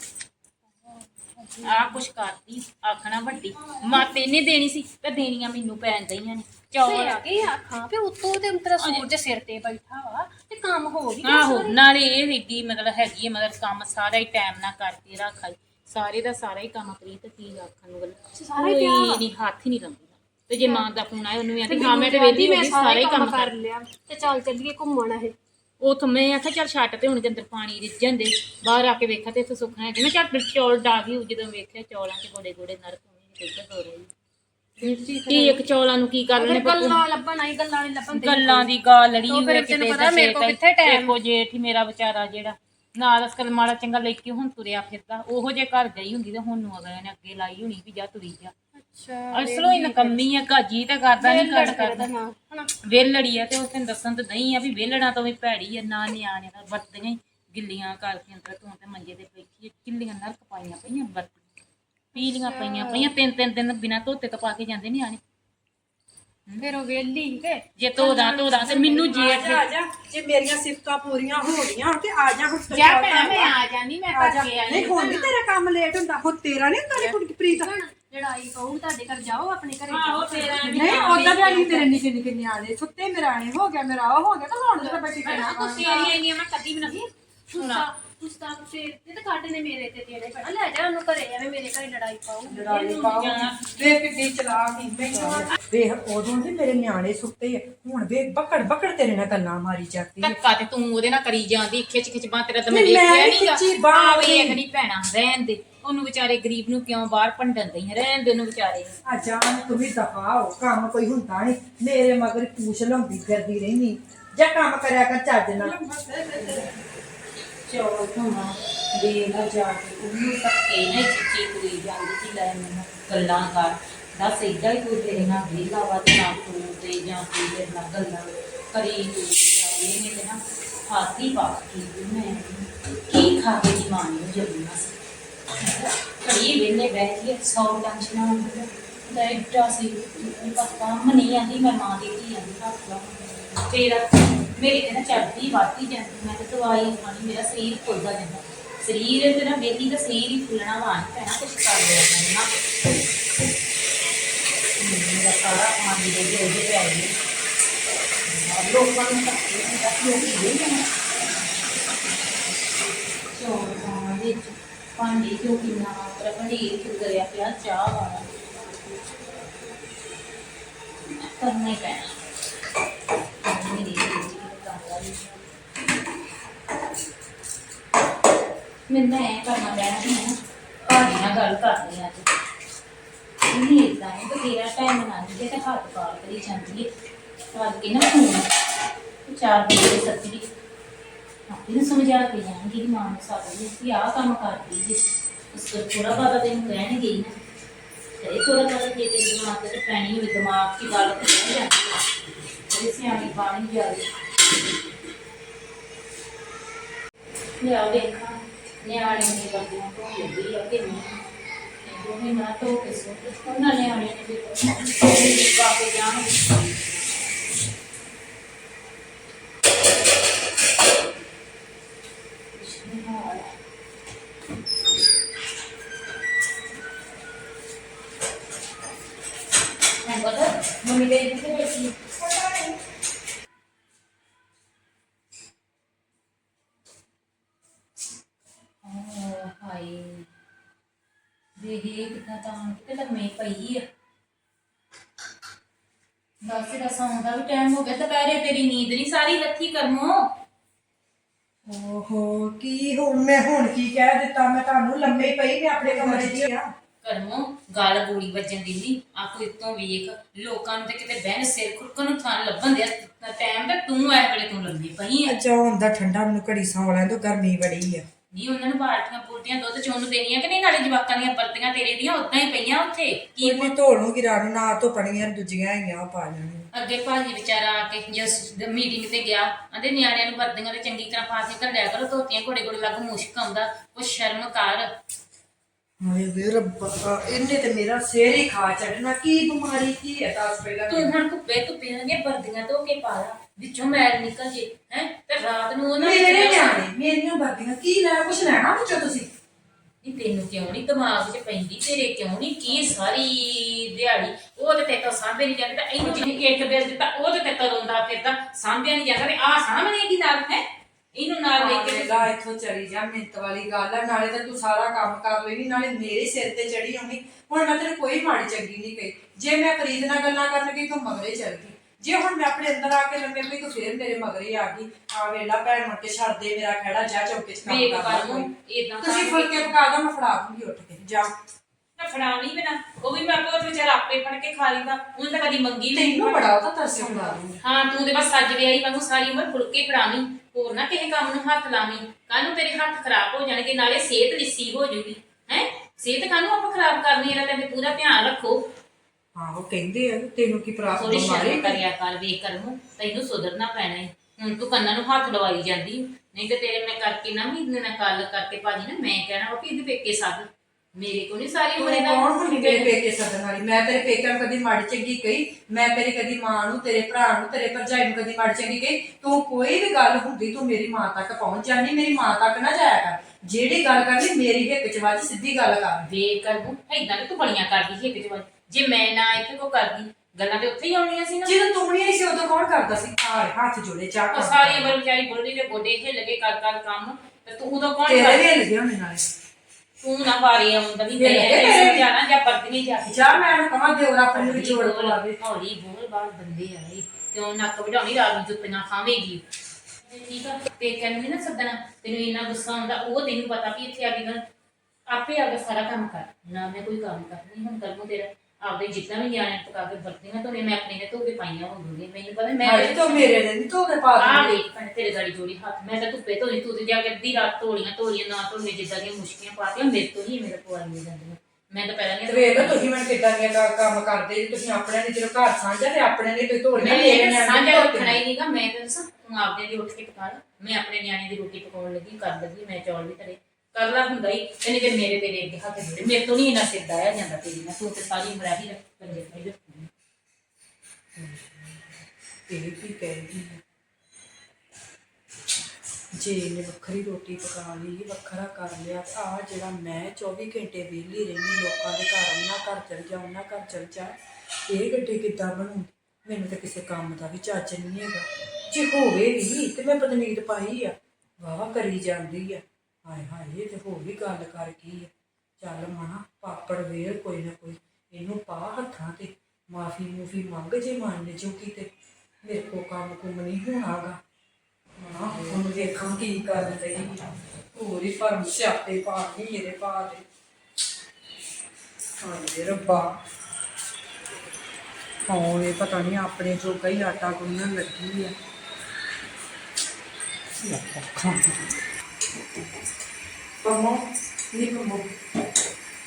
ਆ ਕੁਛ ਕਰਦੀ ਆਖਣਾ ਵੱਡੀ। ਮਾਤੇ ਨੇ ਦੇਣੀ ਸੀ ਤੇ ਦੇਣੀਆਂ ਮੈਨੂੰ ਪੈਣ ਦਈਆਂ ਨੇ। ਚੌਲ ਆ ਕੇ ਆਖਾਂ। ਵੀ ਉੱਤੋਂ ਤੇ ਤੇਰਾ ਸੂਰਜ ਸਿਰ ਤੇ ਬੈਠਾ ਵਾ ਤੇ ਕੰਮ ਹੋ ਵੀ ਗਿਆ ਆਹੋ ਨਾਲੇ ਇਹ ਵੀਡੀ ਮਤਲਬ ਹੈਗੀ ਹੈ ਮਤਲਬ ਕੰਮ ਸਾਰਾ ਹੀ ਟਾਈਮ ਨਾਲ ਕਰਕੇ ਰੱਖਾਈ ਸਾਰੇ ਦਾ ਸਾਰਾ ਹੀ ਕੰਮ ਪ੍ਰੀਤ ਕੀ ਆਖਣ ਨੂੰ ਗੱਲ। ਸਾਰਾ ਹੀ। ਨਹੀਂ ਹੱਥ ਨਹੀਂ ਲਾਉਂਦਾ ਤੇ ਜੇ ਮਾਂ ਦਾ ਫੋਨ ਆਇਆ ਉਹਨੂੰ ਵੀ ਆਂਦੀ ਹਾਂ ਮੈਂ ਤੇ ਵੇਦੀ ਹੋ ਗਈ ਸਾਰਾ ਹੀ ਕੰਮ ਕਰ ਲਿਆ ਤੇ ਚੱਲ ਚੱਲੀਏ ਘੁੰਮਣ ਇਹ। ਉਥੋਂ ਮੈਂ ਆਖਿਆ ਚੱਲ ਛੱਟ ਤੇ ਹੁਣ ਅੰਦਰ ਪਾਣੀ ਰਿੱਝਣ ਦੇ ਬਾਹਰ ਆ ਕੇ ਵੇਖਿਆ ਤੇ ਇੱਥੇ ਸੁੱਕਣਾ ਹੈ ਮੈਂ ਚੱਲ ਚੌਲ ਡਾ ਗਈ ਜਦੋਂ ਵੇਖਿਆ ਚੌਲਾਂ 'ਚ ਗੋੜੇ ਗੋੜੇ ਨਰਕ ਹੋਣੇ ਕਿੱਧਰ ਹੋ। ਰਹੀ ਕੀ ਇੱਕ ਚੌਲਾਂ ਨੂੰ ਕੀ ਕਰ ਲੈਣੇ ਗੱਲਾਂ ਲੱਭਣ ਆਈ ਗੱਲਾਂ ਨਹੀਂ ਲੱਭਣ ਗੱਲਾਂ ਦੀ ਗਾਲ ਲੜੀ ਹੋਏ ਤੈਨੂੰ ਕਿਤੇ ਪਤਾ ਮੇਰੇ ਕੋਲ ਕਿੱਥੇ time? ਦੇਖੋ ਜੇਠ ਮੇਰਾ ਵਿਚਾਰਾ ਜਿਹੜਾ ਨਾਲ ਅਸਕਲ ਮਾੜਾ ਚੰਗਾ ਲੈ ਕੇ ਹੁਣ ਤੁਰਿਆ ਫਿਰਦਾ। ਉਹੋ ਜੇ ਘਰ ਗਈ ਹੁੰਦੀ ਤੇ ਹੁਣ ਨੂੰ ਅਗਲੇ ਨੇ ਅੱਗੇ ਲਾਈ ਹੋਣੀ ਵੀ ਜਾ ਤੁਰੀ ਜਾ। ਅਸਲੋਂ ਹੀ ਨਕੰਮੀ ਆ ਗਾਜੀ ਤੇ ਕਰਦਾ ਨਹੀਂ ਗੱਲ ਕਰਦਾ। ਵੇਲੜੀ ਆ ਤੇ ਉਸ ਤੈਨੂੰ ਦੱਸਣ ਤੇ ਨਹੀਂ ਆ ਵੀ ਵੇਲੜਾਂ ਤੋਂ ਵੀ ਭੈੜੀ ਆ ਨਾ ਨਿਆਣੇ ਦਾ ਵਰਤੀਆਂ ਹੀ। ਗਿੱਲੀਆਂ ਕਰਕੇ ਅੰਦਰ ਧੋਣ ਤੇ ਮੰਜੇ ਤੇ ਬੈਠੀ ਆ ਕਿੱਲੀਆਂ ਨਰਕ ਪਾਈਆਂ ਪਈਆਂ ਵਰਤ ਪੀਲੀਆਂ ਪਈਆਂ ਪਈਆਂ ਤਿੰਨ ਤਿੰਨ ਦਿਨ ਬਿਨਾਂ ਧੋਤੇ ਤੋਂ ਪਾ ਕੇ ਜਾਂਦੇ ਨਿਆਣੇ। ਫਿਰ ਉਹ ਵੇਲੀ ਤੇ ਜੇ ਧੋਦਾ ਧੋਦਾ ਤੇ ਮੈਨੂੰ ਜੇਠ ਆ ਜਾ ਜੇ ਮੇਰੀਆਂ ਸਿਫਤਾਂ ਪੂਰੀਆਂ ਹੋ ਗਈਆਂ ਤੇ ਆ ਜਾ ਹੁਣ ਜਾ ਭੈਣਾ ਮੈਂ। ਆ ਜਾਂਦੀ ਮੈਂ ਆ ਜਾ। ਨਹੀਂ ਹੁਣ ਤੇਰਾ ਕੰਮ ਲੇਟ ਹੁੰਦਾ ਹੁਣ ਤੇਰਾ ਨਹੀਂ ਹੁੰਦਾ ਨੀ ਕੁੜੀ ਪ੍ਰੀਤ। ਲੜਾਈ ਪਊ ਤੁਹਾਡੇ ਘਰ ਜਾਓ ਆਪਣੇ ਘਰੇ ਆਹੋ ਜਾਓ ਫੇਰ ਐਵੇਂ ਨਹੀਂ ਉਹਦਾ ਵੀ ਆਲੀ ਮੇਰੇ ਨਿੱਕੇ ਨਿੱਕੇ ਨਿਆਣੇ ਸੁੱਤੇ ਮੇਰਾ ਐ ਹੋ ਗਿਆ ਮੇਰਾ ਉਹ ਹੋ ਗਿਆ ਤਾਂ ਹੁਣ ਜਿਹੜਾ ਬੈਠੀ ਮੈਂ ਕਰਨਾ ਕੁਛ ਤੇਰੀਆਂ ਇੰਨੀਆਂ ਮੈਂ ਕਦੀ ਵੀ ਨਾ ਤੁਸਤਾ ਤੁਸਤਾ ਤੇ ਤੇ ਤਾਂ ਕੱਢ ਨੇ ਮੇਰੇ ਤੇ ਤੇਰੇ ਪੈਣਾ। ਲੈ ਜਾ ਉਹਨੂੰ ਘਰੇ ਐਵੇਂ ਮੇਰੇ ਘਰੇ ਲੜਾਈ ਪਾਊ। ਲੜਾਈ ਪਾਓ ਵੇਖ ਕਿੱਡੀ ਚਲਾਕ ਹੀ ਮੈਨੂੰ ਵੇਖ ਉਦੋਂ ਦੇ ਮੇਰੇ ਨਿਆਣੇ ਸੁੱਤੇ ਆ। ਹੁਣ ਵੇਖ ਬੱਕੜ ਬੱਕੜ ਤੇਰੇ ਨਾਲ ਗੱਲਾਂ ਮਾਰੀ ਜਾਂਦੀ ਆ। ਧੱਕਾ ਤੇ ਤੂੰ ਉਹਦੇ ਨਾਲ ਕਰੀ ਜਾਂਦੀ ਖਿੱਚ ਖਿੱਚ ਬਾਹ ਤੇਰਾ ਤਾਂ ਮੈਂ ਨੀ ਨਹੀਂਗਾ ਆ ਵੇਖ ਉਹਦੀ। ਨਹੀਂ ਭੈਣਾ ਰਹਿਣ ਦੇ। ਉਹਨੂੰ ਵਿਚਾਰੇ ਗਰੀਬ ਨੂੰ ਕਿਉਂ ਬਾਹਰ ਭੰਡਣ ਦਈ? ਰਹਿਣ ਦੇ ਉਹਨੂੰ ਵਿਚਾਰੇ ਨੂੰ। ਆ ਜਾਨ ਤੂੰ ਵੀ ਦਫਾ ਹੋ ਕੰਮ ਕੋਈ ਹੁੰਦਾ ਨਹੀਂ। ਮੇਰੇ ਮਗਰ ਪੂਛ ਲੰਬੀ ਫਿਰਦੀ ਰਹਿਨੀ ਜਾਂ ਕੰਮ ਕਰਿਆ ਕਰ ਚੱਜ ਨਾਲ। ਚੌਲ ਧੋਣਾ ਦੇ ਨਾ ਜਾ ਕੇ ਉਹਨੂੰ ਧੱਕੇ ਨਾਲ ਚਿੱਚੀ ਕੁੜੀ ਜਾਂਦੀ ਸੀ ਲੈ ਮੈਨੂੰ ਗੱਲਾਂ ਕਰ। ਦੱਸ ਏਦਾਂ ਹੀ ਕੋਈ ਤੇਰੇ ਨਾਲ ਵਿਹਲਾ ਵਾ ਤੇ ਨਾ ਤੂੰ ਤੇ ਜਾਂ ਕੋਈ ਤੇਰੇ ਨਾਲ ਗੱਲਾਂ ਕਰੀ ਤੂੰ ਜਾਵੇ ਨੇ ਤੇ ਨਾ ਹਾਥੀ ਪਾਸ ਕੀ ਮੈਂ ਕੀ ਖਾ ਕੇ ਦੀ ਮਾਂ ਨੂੰ ਜਲੂਣਾ ਸੀ। ਕੜੀ ਵੇਲੇ ਬੈਠ ਕੇ ਸੌ ਟੈਨਸ਼ਨਾਂ ਹੁੰਦੀਆਂ ਦਾ ਇੱਡਾ ਸੀ, ਉਹਦਾ ਕੰਮ ਨਹੀਂ ਆਂਦੀ, ਮੈਂ ਮਾਂ ਦੀ ਧੀ ਆਂਦੀ, ਹੱਥ ਲਾ ਤੇਰਾ ਮੇਰੀ ਤੇ ਨਾ ਚੜਦੀ ਵਾਤੀ ਜਾਂਦੀ, ਮੈਂ ਤੇ ਦਵਾਈ ਖਾਣੀ, ਮੇਰਾ ਸਰੀਰ ਫੁੱਲਦਾ ਜਾਂਦਾ। ਸਰੀਰ ਤੇ ਨਾ ਬੇਟੀ ਦਾ ਸਰੀਰ ਹੀ ਫੁੱਲਣਾ ਵਾ ਪੈਣਾ ਕੁਛ ਕਰ ਲਿਆ ਨਾ ਮੇਰਾ ਸਾਰਾ ਪਾਣੀ ਦੇ ਜੋ ਜੇ ਪੈ ਗਈ ਲੋਕਾਂ ਨੂੰ ਤਾਂ ਇਹ ਲੋਕ ਹੀ ਨੇ ਚੋਰ ਪਾਉਣ ਵਿੱਚ। ਭਾਂਡੇ ਕਿਉਂ ਕਿੰਨਾ ਮਾਤਰਾ ਪਨੀਰ ਖਿਲਰਿਆ ਪਿਆ ਚਾਹ ਵਾਲਾ ਕਰਨਾ ਹੀ ਪੈਣਾ ਮੇਰੀ ਜੀ ਮੈਂ ਮੈਂ ਕਰਨਾ ਪੈਣਾ ਕਿ ਮੈਂ ਭਾਜੀ ਨਾਲ ਗੱਲ ਕਰਨੀ ਅੱਜ ਨਹੀਂ ਇਦਾਂ ਹੈ ਬਥੇਰਾ ਟਾਈਮ ਨਾ ਜੇ ਤੇ ਹੱਥ ਪਾਰ ਕਰੀ ਜਾਂਦੀ ਹੈ ਅੱਜ ਕੇ ਨਾ ਫੋਨ ਚਾਰ ਵਜੇ ਦੀ ਸੱਤੀ ਆਪੇ ਨੂੰ ਸਮਝਾ ਕੇ ਜਾਣਗੀ ਕਿ ਮਾਂ ਨੂੰ ਸਾਡੀ ਕਿ ਆਹ ਕੰਮ ਕਰਦੀ ਜੀ ਉਸ ਤੋਂ ਥੋੜਾ ਬਾਤਾ ਤੈਨੂੰ ਕਹਿਣਗੇ ਹੀ ਨਾ। ਤੇ ਥੋੜਾ ਬਾਤਾ ਜੇ ਤੇਰੇ ਦਿਮਾਗ ਤੇ ਪੈਣੀ ਹੋਵੇ, ਦਿਮਾਗ ਦੀ ਗੱਲ ਤੇ ਨਹੀਂ ਜਾਂਦੀ ਹੈ। ਇਹ ਸਿਆਣੀ ਬਾਣੀ ਜਾਵੇ ਲਿਆਓ ਦੇਖਾਂ, ਨਿਆਣੇ ਨੇ ਬੱਦੀਆਂ ਤੋਂ ਲੱਗੀ ਆ ਕਿ ਨਹੀਂ। ਦੋਵੇਂ ਨਾ ਤੋਂ ਕੇ ਸੋ ਉਹਨਾਂ ਨਿਆਣੇ ਨੇ ਵੀ ਬਾਪੇ ਜਾਣਗੇ। ਮੈਂ ਬਤਾ ਮੰਮੀ ਦੇ ਕਿੱਥੇ ਬੈਠੀ ਓ ਹਾਏ ਦੇਹੇ ਕਿਦਾਂ ਤਾਂ ਕਿਤੇ ਲੰਮੇ ਪਈ ਆ ਦਸ ਦਾ ਸੌਣ ਦਾ ਵੀ ਟਾਈਮ ਹੋ ਗਿਆ ਦੁਪਹਿਰੇ ਤੇਰੀ ਨੀਂਦ ਨਹੀਂ ਸਾਰੀ ਲੱਥੀ ਕਰਮੋ ਓਹੋ, ਕੀ ਹੁਣ ਮੈਂ ਹੁਣ ਕੀ ਕਹਿ ਦਿੱਤਾ? ਮੈਂ ਤੁਹਾਨੂੰ ਲੰਮੇ ਪਈ, ਮੈਂ ਆਪਣੇ ਕਮਰੇ 'ਚ ਆ। ਕਰਮੋ ਗਾਲ ਗੋਲੀ ਵੱਜਣ ਦੀ ਨਹੀਂ ਆਖੋ ਇਤੋਂ ਵੇਖ ਲੋਕਾਂ ਨੂੰ ਤੇ ਕਿਤੇ ਬਹਿਣ ਸਿਰ ਖੁਰਕਣ ਨੂੰ ਥਾਂ ਲੱਭਣ ਦੇ ਟਾਈਮ ਤੇ ਤੂੰ ਐ ਵੇਲੇ ਤੂੰ ਲੰਮੀ ਪਈ ਆ? ਅੱਛਾ ਹੁੰਦਾ ਠੰਡਾ ਮੈਨੂੰ ਘੜੀ ਸੌ ਲੈਣ ਦੋ ਗਰਮੀ ਬੜੀ ਆ। ਨਹੀਂ ਉਹਨਾਂ ਨੂੰ ਬਾਲਟੀਆਂ ਬੁਲਟੀਆਂ ਦੁੱਧ ਚੋਂ ਨੂੰ ਦੇਣੀਆਂ ਕਿ ਨਹੀਂ ਨਾਲੇ ਜਵਾਕਾਂ ਦੀਆਂ ਪਰਤੀਆਂ ਤੇਰੇ ਦੀਆਂ ਉਦਾਂ ਹੀ ਪਈਆਂ ਉੱਥੇ। ਕੀ ਮੈਂ ਧੋ ਲੂੰਗੀ ਰਾਤ ਨੂੰ ਨਾ ਧੋ ਪਣੀਆਂ ਦੂਜੀਆਂ ਉਹ ਪਾ ਜਾਣੀਆਂ ਅੱਗੇ ਭਾਜੀ ਵਿਚਾਰਾ ਆ ਕੇ ਜਸ ਮੀਟਿੰਗ ਤੇ ਗਿਆ। ਆਂਦੇ ਨਿਆਣਿਆਂ ਨੂੰ ਵਰਦੀਆਂ ਤੇ ਚੰਗੀ ਤਰ੍ਹਾਂ ਪਾ ਕੇ ਘੱਲਿਆ ਕਰੋ ਧੋਤੀਆਂ ਘੋੜੇ ਘੋੜੇ ਲੱਗ ਮੁਸ਼ਕ ਆਉਂਦਾ। ਕੁਛ ਸ਼ਰਮ ਕਰ। ਹਾਏ ਵੇ ਰੱਬਾ ਇਹਨੇ ਤੇ ਮੇਰਾ ਸਿਰ ਹੀ ਖਾ ਛੱਡਣਾ ਕੀ ਬਿਮਾਰੀ ਕੀ ਹੈ ਦੱਸ ਪਹਿਲਾਂ ਤੂੰ ਹੁਣ ਧੁੱਪੇ ਧੁੱਪੇ ਦੀਆਂ ਵਰਦੀਆਂ ਧੋ ਕੇ ਪਾ ਲਾ ਵਿੱਚੋਂ ਮੈਲ ਨਿਕਲ ਜੇ ਹੈ? ਤੇ ਰਾਤ ਨੂੰ ਉਹਨਾਂ ਮੇਰੇ ਨਿਆਣੇ ਮੇਰੀਆਂ ਬਾਦੀਆਂ ਕੀ ਲੈ ਕੁਛ ਲੈਣਾ ਵਿੱਚੋਂ ਤੁਸੀਂ? ਨਹੀਂ ਤੈਨੂੰ ਕਿਉਂ ਨਹੀਂ ਦਿਮਾਗ 'ਚ ਪੈਂਦੀ ਤੇਰੇ ਕਿਉਂ ਨਹੀਂ ਕੀ ਸਾਰੀ ਦਿਹਾੜੀ? ਉਹ ਤੇ ਤੇਤੋਂ ਸਾਂਭੇ ਨਹੀਂ ਜਾਂਦਾ ਤੇ ਇਹਨੂੰ ਜਿਹਨੇ ਇੱਕ ਬਿੱਲ ਦਿੱਤਾ ਉਹ ਤੇ ਤੇਤੋਂ ਰੋਂਦਾ ਫਿਰਦਾ ਸਾਂਭਿਆ ਨਹੀਂ ਜਾਂਦਾ ਤੇ ਆਹ ਸਾਂਭਣੇ ਕੀ ਨਾਲ ਹੈ? ਇਹਨੂੰ ਨਾਲ ਲੈ ਕੇ ਲਾ ਇੱਥੋਂ ਚਲੀ ਜਾ ਮਿੰਤ ਵਾਲੀ ਗੱਲ ਆ। ਨਾਲੇ ਤਾਂ ਤੂੰ ਸਾਰਾ ਕੰਮ ਕਰ ਲੈਣੀ ਨਾਲੇ ਮੇਰੇ ਸਿਰ ਤੇ ਚੜੀ ਆਉਣੀ ਹੁਣ ਮੈਂ ਤੇਰੇ ਕੋਈ ਮਾੜੀ ਚੰਗੀ ਨਹੀਂ ਕਹੀ। ਜੇ ਮੈਂ ਪ੍ਰੀਤ ਨਾਲ ਗੱਲਾਂ ਕਰਨ ਗਈ ਤੂੰ ਮਗਰੇ ਚਲ ਗਈ। ਜੇ ਹੁਣ ਮੈਂ ਆਪਣੇ ਅੰਦਰ ਆ ਕੇ ਲੰਮੇ ਪਈ ਤੂੰ ਫੇਰ ਮੇਰੇ ਮਗਰੇ ਆ ਗਈ। ਆ ਵੇਲਾ ਭੈਣ ਮੁੜ ਕੇ ਛੱਡ ਦੇ ਮੇਰਾ ਖੜਾ ਜਾ ਚੌਕੇ 'ਚ ਕੰਮ ਕਰ। ਇਦਾਂ ਤੁਸੀਂ ਫੁਲਕੇ ਪਕਾ ਦੋ ਮੈਂ ਫੜਾ ਦੂੰਗੀ ਉੱਠ ਕੇ। ਜਾ। ਨਾ ਫੜਾਉਣੀ ਵੀ ਨਾ। ਉਹ ਵੀ ਮੈਂ ਆਪੋ ਵਿਚਾਰਾ ਆਪੇ ਫੜ ਕੇ ਖਾ ਲੈਂਦਾ ਉਹਨੇ ਤਾਂ ਕਦੀ ਮੰਗੀ ਨਹੀਂ ਤੈਨੂੰ ਬੜਾ ਉਹਦਾ ਤਰਸ ਫੜਾ ਦੂੰਗੀ ਹਾਂ ਤੂੰ ਤੇ ਬਸ ਸੱਜ ਵਿਆਹੀ ਵਾਂਗੂ ਸਾਰੀ ਉਮਰ ਫੁਲਕੇ ਫੜਾਵੀਂ। ਹੋਰ ਨਾ ਕਿਸੇ ਕੰਮ ਨੂੰ ਹੱਥ ਲਾਵੀਂ। ਕੱਲ ਨੂੰ ਤੇਰੇ ਹੱਥ ਖਰਾਬ ਹੋ ਜਾਣਗੇ ਨਾਲੇ ਸਿਹਤ ਲਿੱਸੀ ਹੋ ਜੂਗੀ। ਹੈ? ਸਿਹਤ ਕਾਹਨੂੰ ਆਪਾਂ ਖਰਾਬ ਕਰਨੀ ਇਹਦਾ ਤੇ ਪੂਰਾ ਧਿਆਨ ਰੱਖੋ। ਆਹੋ ਕਹਿੰਦੇ ਆ ਤੈਨੂੰ ਕੀ ਪ੍ਰਾਪਤ ਥੋੜੀ ਸ਼ਰਮ ਕਰਿਆ ਕਰ ਵੇਖ ਕਰ ਨੂੰ ਤੈਨੂੰ ਸੁਧਰਨਾ ਪੈਣਾ ਹੈ ਹੁਣ ਤੂੰ ਕੰਨਾਂ ਨੂੰ ਹੱਥ ਲਵਾਈ ਜਾਂਦੀ। ਨਹੀਂ ਤੇ ਤੇਰੇ ਮੈਂ ਕਰਕੇ ਨਾ ਮਹੀਨੇ ਨਾਲ ਗੱਲ ਕਰਕੇ ਭਾਜੀ ਨਾ ਮੈਂ ਕਹਿਣਾ ਵਾ ਵੀ ਇਹਦੇ ਪੇਕੇ ਸੱਦ। ਮੇਰੇ ਕੋ ਨਹੀਂ ਸਾਰੀ ਉਮਰ ਤੂੰ ਇਹਦਾ ਕੌਣ ਹੁੰਦੀ ਤੇਰੇ ਪੇਕੇ ਸੱਦਣ ਵਾਲੀ? ਮੈਂ ਤੇਰੇ ਪੇਕਿਆਂ ਨੂੰ ਕਦੀ ਮਾੜੀ ਚੰਗੀ ਕਹੀ ਮੈਂ ਤੇਰੇ ਕਦੀ ਮਾਂ ਨੂੰ ਤੇਰੇ ਭਰਾ ਨੂੰ ਤੇਰੇ ਭਰਜਾਈ ਨੂੰ ਕਦੀ ਮਾੜੀ ਚੰਗੀ ਕਹੀ। ਤੂੰ ਕੋਈ ਵੀ ਗੱਲ ਹੁੰਦੀ ਤੂੰ ਮੇਰੀ ਮਾਂ ਤੱਕ ਪਹੁੰਚ ਜਾਂਦੀ ਮੇਰੀ ਮਾਂ ਤੱਕ ਨਾ ਜਾਇਆ ਕਰ। ਜਿਹੜੀ ਗੱਲ ਕਰਨੀ ਮੇਰੀ ਹਿੱਕ ਚ ਵੱਜ ਸਿੱਧੀ ਗੱਲ ਕਰ। ਵੇਖ ਕਰ ਦੂੰ ਏਦਾਂ ਤੇ ਤੂੰ ਬੜੀਆਂ ਕਰਦੀ ਸੀ ਇੱਕ ਜਵਾਨ ਜੇ ਮੈਂ ਨਾ ਇੱਥੇ ਕੋ ਕਰਦੀ ਗੱਲਾਂ ਤੇ ਉੱਥੇ ਹੀ ਆਉਣੀਆਂ ਸੀ ਨਾ। ਜਦੋਂ ਤੂੰ ਨਹੀਂ ਸੀ ਉਦੋਂ ਕੌਣ ਕਰਦਾ ਸੀ? ਆ ਹੱਥ ਜੋੜੇ ਚਾਹ ਉਹ ਸਾਰੀ ਉਮਰ ਵਿਚਾਰੀ ਬੁੱਢੀ ਦੇ ਗੋਡੇ ਹਿੱਲ ਕੇ ਕਰ ਕਰ ਕੰਮ। ਤੇ ਤੂੰ ਉਦੋਂ ਕੌਣ ਤੇਰੇ ਕਰਦੀ? ਵੀ ਲੱਗੇ ਹੋਣੇ ਨਾਲੇ। ਤੂੰ ਨਾ ਵਾਰੇ ਆਉਂਦਾ ਵੀ ਇੱਥੇ ਜਾਣਾ ਜਾਂ ਪਰਤਨੀ ਜਾ ਜਾ ਮੈਂ ਕਹਾਂ ਦਿਓ ਆਪਣੇ ਨੂੰ ਜੋੜ ਪਵਾਵੇ ਹੌਲੀ ਬੋਲ ਬਾਲ ਬੰਦੇ ਆਏ ਤੇ ਉਹ ਨੱਕ ਵਢਾਉਣੀ ਰਾਤ ਨੂੰ ਜੁੱਤੀਆਂ ਖਾਵੇਗੀ। ਤੇ ਠੀਕ ਆ ਤੇ ਕਹਿੰਦੇ ਨਾ ਸੱਦਣਾ ਤੈਨੂੰ ਇੰਨਾ ਗੁੱਸਾ ਆਉਂਦਾ ਉਹ ਤੈਨੂੰ ਪਤਾ ਵੀ ਇੱਥੇ ਆ ਕੇ ਆਪੇ ਆ ਕੇ ਸਾਰਾ ਕੰਮ ਕਰ। ਨਾ ਮੈਂ ਕੋਈ ਕੰਮ ਕਰਨੀ ਹੁਣ ਕਰਮੋ ਤੇਰਾ। ਆਪਦੇ ਜਿੱਦਾਂ ਵੀ ਨਿਆਣੇ ਪਕਾ ਕੇ ਵਰਤੀਆਂ ਤੋਂ ਮੈਂ ਆਪਣੇ ਨੇ ਧੋ ਕੇ ਪਾਈਆਂ ਹੁੰਦੀਆਂ ਮੈਨੂੰ ਪਤਾ ਮੈਂ ਮੈਂ ਤਾਂ ਮੇਰੇ ਨੇ ਨਹੀਂ ਧੋ ਕੇ ਪਾ ਆ। ਦਿੱਤੇ ਵੇਖ ਭੈਣੇ ਤੇਰੇ ਗਾੜੀ ਜੋੜੀ ਹੱਥ ਮੈਂ ਤਾਂ ਧੁੱਪੇ ਧੋਣੀ ਤੂੰ ਤੇ ਜਾ ਕੇ ਅੱਧੀ ਰਾਤ ਧੋਲੀਆਂ ਧੋਲੀਆਂ ਨਾ ਧੋਣੇ ਜਿੱਦਾਂ ਦੀਆਂ ਮੁਸ਼ਕੀਆਂ ਪਾਤੀਆਂ ਮੇਰੇ ਤੋਂ ਹੀ ਮੇਰੇ ਕੋਲ ਆਈ ਜਾਂਦੀਆਂ। ਮੈਂ ਤਾਂ ਪਹਿਲਾਂ ਤੇ ਨਹੀਂ ਵੇਖ ਤੁਸੀਂ ਮੈਨੂੰ ਕਿੱਦਾਂ ਦੀਆਂ ਕ- ਕੰਮ ਕਰਦੇ ਜੀ ਤੁਸੀਂ ਆਪਣੇ ਨੇ ਜਦੋਂ ਘਰ ਸਾਂਝਾ ਤੇ ਆਪਣੇ ਨੇ ਤੁਸੀਂ ਧੋੜੀਆਂ ਮੈਂ ਇਹ ਸਾਂਝਾ। ਰੱਖਣਾ ਹੀ ਨਹੀਂਗਾ ਮੈਂ ਤਾਂ ਦੱਸਾਂ ਤੂੰ ਆਪਦੇ ਦੀ ਉੱਠ ਕੇ ਪਕਾ ਲਾ। ਮੈਂ ਆਪਣੇ ਨਿਆਣੇ ਦੀ ਰੋਟੀ ਪਕਾਉਣ ਲੱਗੀ ਕਰ ਲੱਗੀ ਮੈਂ ਚੌਲ ਵੀ ਧਰੇ ਕਰ ਲਾ ਹੁੰਦਾ ਹੀ, ਇਹਨੇ ਤੇ ਮੇਰੇ ਤੇਰੇ ਅੱਗੇ ਹੱਥ ਜੋੜੇ, ਮੇਰੇ ਤੋਂ ਨਹੀਂ ਇੰਨਾ ਸਿੱਧਾ ਦਾਇਆ ਜਾਂਦਾ ਤੇਰੀ ਨਾਲ, ਤੂੰ ਤੇ ਸਾਰੀ ਉਮਰ ਹੀ ਰੱਖ ਪੰਜੇ ਪਾਈ ਰੱਖੀ ਇਹ ਕੀ ਕਹਿਦੀ ਜੇ ਇਹਨੇ ਵੱਖਰੀ ਰੋਟੀ ਪਕਾ ਲਈ, ਵੱਖਰਾ ਕਰ ਲਿਆ ਆ ਜਿਹੜਾ ਮੈਂ 24 ਘੰਟੇ ਵਿਹਲੀ ਰਹਿੰਦੀ, ਲੋਕਾਂ ਦੇ ਘਰ, ਉਹਨਾਂ ਘਰ ਚਲ ਜਾ, ਉਹਨਾਂ ਘਰ ਚਲ ਜਾ, ਇਹ ਗੱਡੀ ਕਿੱਦਾਂ ਬਣੂ ਮੈਨੂੰ ਤਾਂ ਕਿਸੇ ਕੰਮ ਦਾ ਵੀ ਚੱਜ ਨਹੀਂ ਹੈਗਾ। ਜੇ ਹੋਵੇ ਵੀ, ਤੇ ਮੈਂ ਪਤਨੀਤ ਪਾਈ ਆ, ਵਾਹ, ਕਰੀ ਜਾਂਦੀ ਆ। ਹਾਏ ਹਾਏ, ਇਹ ਤੇ ਹੋ ਵੀ ਗੱਲ ਕਰ ਗਈ ਆ। ਚੱਲ ਮਣਾ ਪਾਪੜ ਵੇਲ ਕੋਈ ਨਾ ਕੋਈ, ਇਹਨੂੰ ਪਾ ਹੱਥਾਂ ਤੇ, ਮਾਫੀ ਮੂਫੀ ਮੰਗ ਜੇ ਮੰਨ ਜੋ ਕਿਤੇ ਮੇਰੇ ਕੋ ਕੰਮ ਕੁਮ ਨਹੀਂ ਹੋਣਾਗਾ। ਮਣਾ ਹੁਣ ਵੇਖਾਂ ਕੀ ਕਰ ਰਹੀ ਹੋਰ ਹੀ ਸਿਆਪੇ ਪਾ ਕੇ ਮੇਰੇ ਪਾ ਦੇ। ਹਾਏ ਰੱਬਾ। ਹਾਂ ਇਹ ਪਤਾ ਨਹੀਂ ਆਪਣੇ ਜੋ ਕਈ ਆਟਾ ਗੁੰਨਣ ਲੱਗੀ ਆ। ਅੱਖਾਂ ਪੰਮੋ ਨਹੀਂ ਪੰਮੋ।